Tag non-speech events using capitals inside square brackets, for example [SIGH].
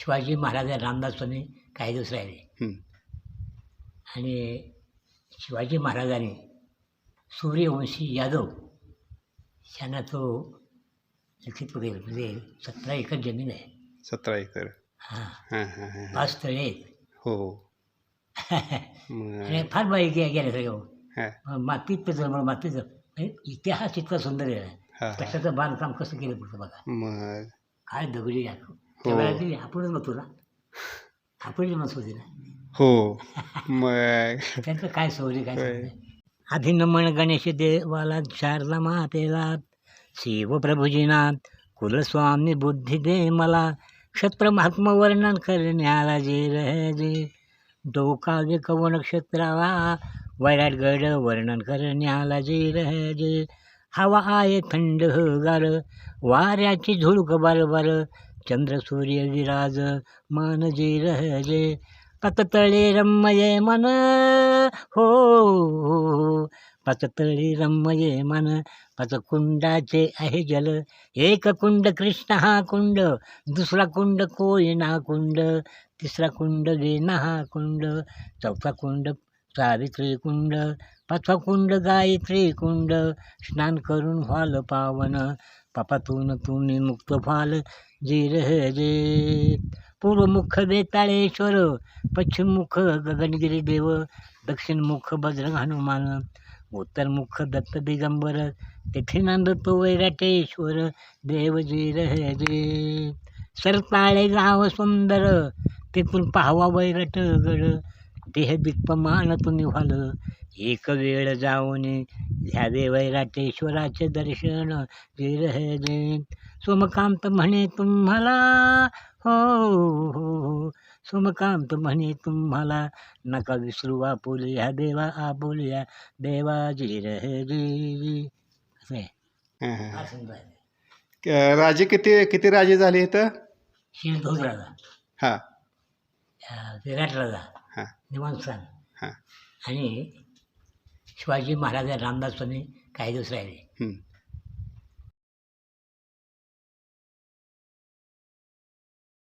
शिवाजी महाराज रामदास स्वामी काही दिवस राहिले. आणि शिवाजी महाराजांनी सूर्यवंशी यादव यांना तो लिखित वगैरे म्हणजे सतरा एकर जमीन आहे. सतरा एकर. हां. हां हां हां पाच तळे आहेत. हो. आणि फार बाई गे गेले सगळे हां. मातीत पेचं मला मातीत म्हणजे इतिहास इतका सुंदर आहे. कशाचं बांधकाम कसं केलं पुढचं बघा. काय दगडी आहे. त्या आपणच आपणच होती. ना. हो. [LAUGHS] मग. त्यांचं काय सौर्य काय होय. नमन गणेश देवाला शारदा मातेला शिव प्रभुजीनाथ कुलस्वामी बुद्धी दे मला. क्षत्र महात्मा वर्णन करण्याला जे रह. जे डोकावे कव नक्षत्रावा वैराटगड वर्णन करण्याला जे रह. जे हवा आहे थंड गार वाऱ्याची झुळूक बार चंद्र सूर्य विराज मन जे रहले जे पततळे रम्मये मन हो। पततळी रम्मये मन पतकुंडाचे आहे जल एक कुंड कृष्ण हा कुंड। दुसरा कुंड कोयना कुंड। तिसरा कुंड गेना हा कुंड। चौथा कुंड सावित्री कुंड। पाचवा कुंड गायत्री कुंड। स्नान करून व्हाल पावन। पापातून तुम्ही मुक्त व्हाल जीर रे जे. पूर्वमुख बेताळेश्वर पश्चिममुख गगनगिरी देव दक्षिणमुख बजरंग हनुमान उत्तरमुख दत्त दिगंबर तेथे नांदतो वैराटेश्वर देव जे. रे सरताळे गाव सुंदर तेथून पाहावा वैराटगड देह दिप्पमान तुम्ही व्हाल एक वेळ जाऊन घ्यावे वैराटेश्वराचे दर्शन सोमकांत म्हणे तुम्हाला हो हो सोमकांत म्हणे तुम्हाला नका विसरू आपुल्या देवा आपुल्या देवा जी रह असं हां हां राजे किती किती राजे झाले इथं? राजा हां. विराट राजा हां. निवांतस्थान. हां. आणि शिवाजी महाराज रामदास स्वामी काही दिवस राहिले. हं.